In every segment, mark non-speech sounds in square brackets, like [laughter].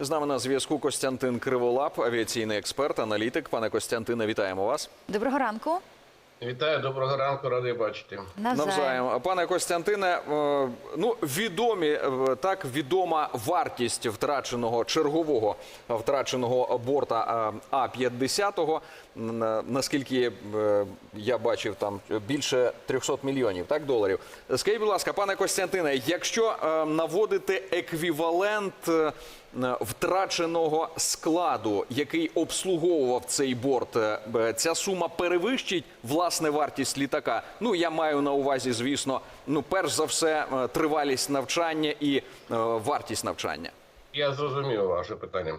З нами на зв'язку Костянтин Криволап, авіаційний експерт, аналітик. Пане Костянтине, вітаємо вас. Доброго ранку. Вітаю, доброго ранку, радий бачити. Навзаєм. Навзаєм. Пане Костянтине, е, ну відомі е, так відома вартість втраченого чергового втраченого борта А 50 Наскільки е, я бачив, там більше 300 мільйонів так доларів. Скажіть, будь ласка, пане Костянтине, якщо е, наводити еквівалент е, втраченого складу, який обслуговував цей борт, е, ця сума перевищить власне вартість літака. Ну я маю на увазі, звісно, ну перш за все, е, тривалість навчання і е, вартість навчання. Я зрозумів ваше питання.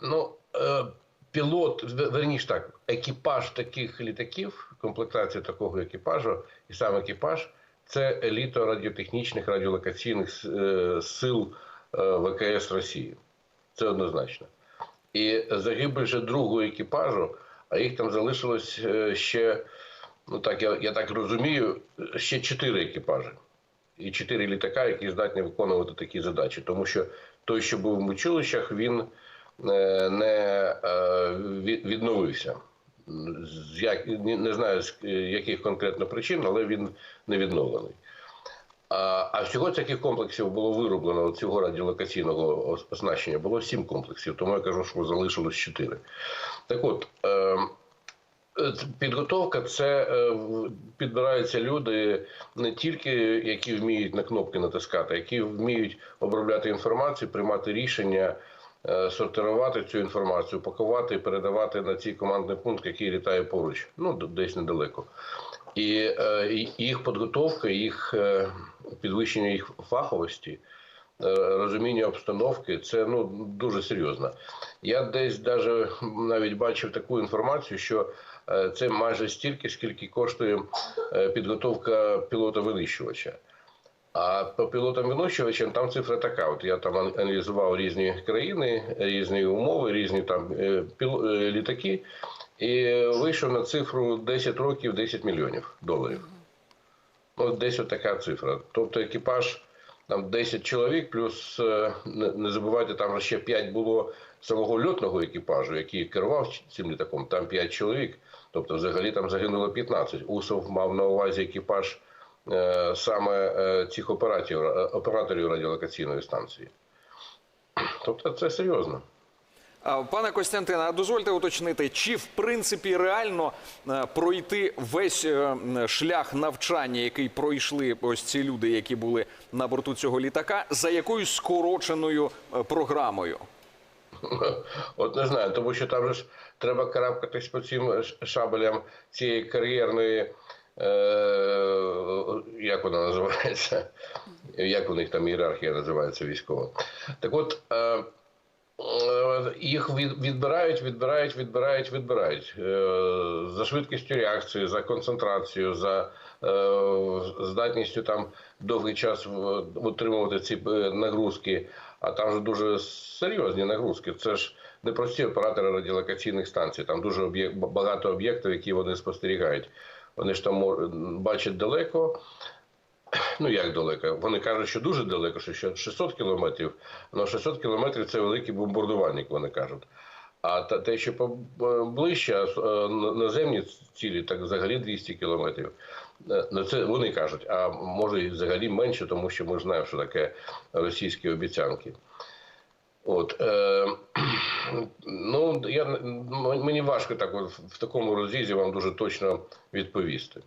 Ну, е, пілот, вер- верніше так, екіпаж таких літаків, комплектація такого екіпажу, і сам екіпаж це еліта радіотехнічних радіолокаційних е, сил е, ВКС Росії. Це однозначно. І загибель же другого екіпажу, а їх там залишилось е, ще, ну так я, я так розумію, ще чотири екіпажі. і чотири літака, які здатні виконувати такі задачі. Тому що той, що був в мучилищах, він е, не е, відновився. Як не знаю з е, яких конкретно причин, але він не відновлений. А, всього таких комплексів було вироблено цього радіолокаційного ос- оснащення. Було сім комплексів, тому я кажу, що залишилось чотири. Так от. Е, Е, Підготовка це е, підбираються люди не тільки які вміють на кнопки натискати, які вміють обробляти інформацію, приймати рішення, е, сортирувати цю інформацію, пакувати і передавати на цей командний пункт, який літає поруч, ну десь недалеко. І, їх підготовка, їх підвищення їх фаховості. е, Розуміння обстановки це ну дуже серйозно. Я десь даже навіть бачив таку інформацію, що е, це майже стільки, скільки коштує е, підготовка пілота винищувача. А по пілотам винищувачам там цифра така. От я там аналізував різні країни, різні умови, різні там піл- літаки, і вийшов на цифру 10 років 10 мільйонів доларів. Ну, десь от така цифра. Тобто екіпаж там 10 чоловік, плюс е, не, забувайте, там ще 5 було самого льотного екіпажу, який керував цим літаком, там 5 чоловік. Тобто, взагалі там загинуло 15. Усов мав на увазі екіпаж е, саме е, цих операторів, операторів радіолокаційної станції. Тобто це серйозно. Пане Костянтине, а дозвольте уточнити, чи в принципі реально е, пройти весь е, шлях навчання, який пройшли ось ці люди, які були на борту цього літака, за якоюсь скороченою е, програмою? [laughs] От не знаю, тому що там же ж треба карабкатись по цим шабелям цієї кар'єрної, е, як вона називається? Як у них там ієрархія називається військова? Так от. Е, їх від- відбирають, відбирають, відбирають, відбирають Е, за швидкістю реакції, за концентрацією, за е, здатністю там довгий час утримувати ці е, нагрузки. А там же дуже серйозні нагрузки. Це ж не прості оператори радіолокаційних станцій. Там дуже об'єк- багато об'єктів, які вони спостерігають. Вони ж там бачать далеко. Ну як далеко? Вони кажуть, що дуже далеко, що 600 кілометрів. Але 600 кілометрів це великий бомбардувальник, вони кажуть. А те, що поближче, е, наземні цілі, так взагалі 200 кілометрів. Е, Ну, це вони кажуть, а може і взагалі менше, тому що ми знаємо, що таке російські обіцянки. От, е, [clears throat] ну, я, мені важко так в такому розрізі вам дуже точно відповісти.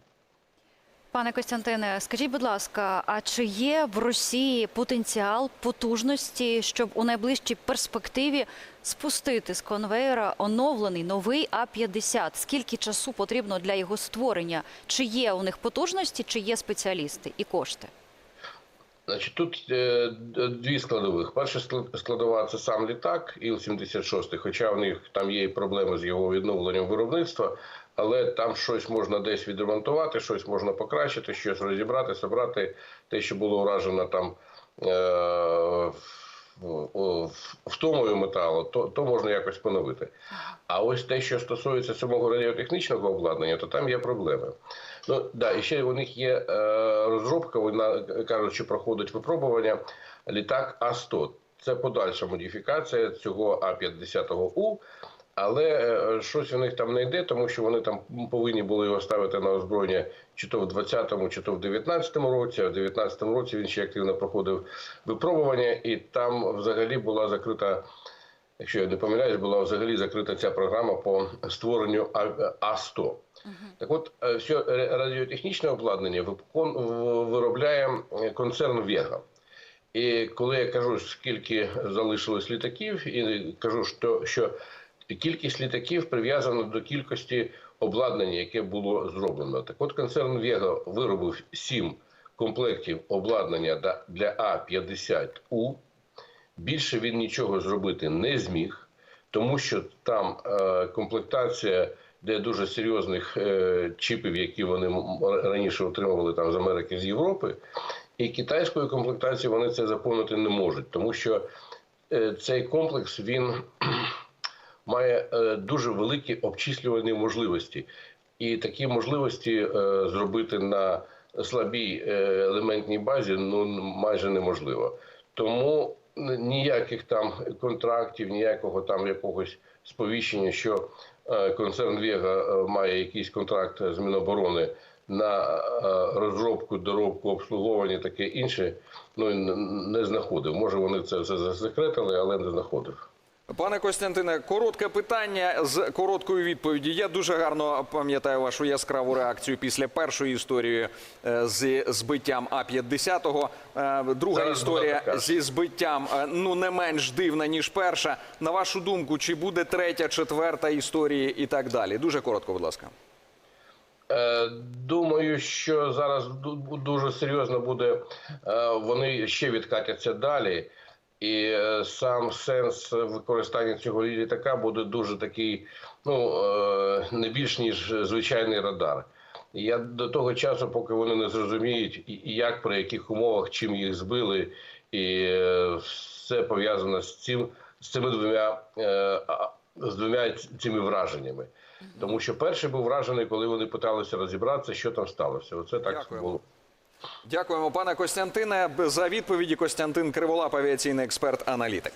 Пане Костянтине, скажіть, будь ласка, а чи є в Росії потенціал потужності, щоб у найближчій перспективі спустити з конвейера оновлений новий А-50? Скільки часу потрібно для його створення? Чи є у них потужності, чи є спеціалісти і кошти? Значить, тут е, дві складових. Перша склад- складова це сам літак Іл-76, хоча в них там є і проблеми з його відновленням виробництва, але там щось можна десь відремонтувати, щось можна покращити, щось розібрати, собрати те, що було вражено там. Е- втомою металу, то, то можна якось поновити. А ось те, що стосується самого радіотехнічного обладнання, то там є проблеми. Ну да, і ще у них є е, розробка, вона кажуть, що проходить випробування літак А-100. це подальша модифікація цього А-50У. Але е, щось у них там не йде, тому що вони там повинні були його ставити на озброєння чи то в 20-му, чи то в 19-му році. А в 19-му році він ще активно проходив випробування, і там взагалі була закрита, якщо я не помиляюсь, була взагалі закрита ця програма по створенню А- А-100. Так от, е, все радіотехнічне обладнання виробляє е, концерн Вега. І коли я кажу, скільки залишилось літаків, і кажу, що, що кількість літаків прив'язана до кількості обладнання, яке було зроблено. Так от концерн Вега виробив сім комплектів обладнання для А-50У. Більше він нічого зробити не зміг, тому що там е, комплектація де дуже серйозних е, чіпів, які вони раніше отримували там з Америки, з Європи, і китайською комплектацією вони це заповнити не можуть, тому що е, цей комплекс він має е, дуже великі обчислювані можливості. І такі можливості е, зробити на слабій е, елементній базі ну майже неможливо. Тому ніяких там контрактів, ніякого там якогось сповіщення, що концерн Вега має якийсь контракт з Міноборони на розробку, доробку, обслуговування, таке інше, ну не знаходив. Може, вони це все засекретили, але не знаходив. Пане Костянтине, коротке питання з короткою відповіді. Я дуже гарно пам'ятаю вашу яскраву реакцію після першої історії е, з збиттям А-50. Е, Друга Зараз історія зі збиттям е, ну не менш дивна ніж перша. На вашу думку, чи буде третя, четверта історії і так далі? Дуже коротко, будь ласка. Думаю, що зараз дуже серйозно буде. Вони ще відкатяться далі, і е, сам сенс використання цього літака буде дуже такий, ну е, не більш ніж звичайний радар. Я до того часу, поки вони не зрозуміють, і- як при яких умовах, чим їх збили, і е, все пов'язано з цим з цими двома з двома цими враженнями. Тому що перший був вражений, коли вони питалися розібратися, що там сталося. Оце так Дякуємо. було. Дякуємо, пане Костянтине, за відповіді. Костянтин Криволап, авіаційний експерт, аналітик.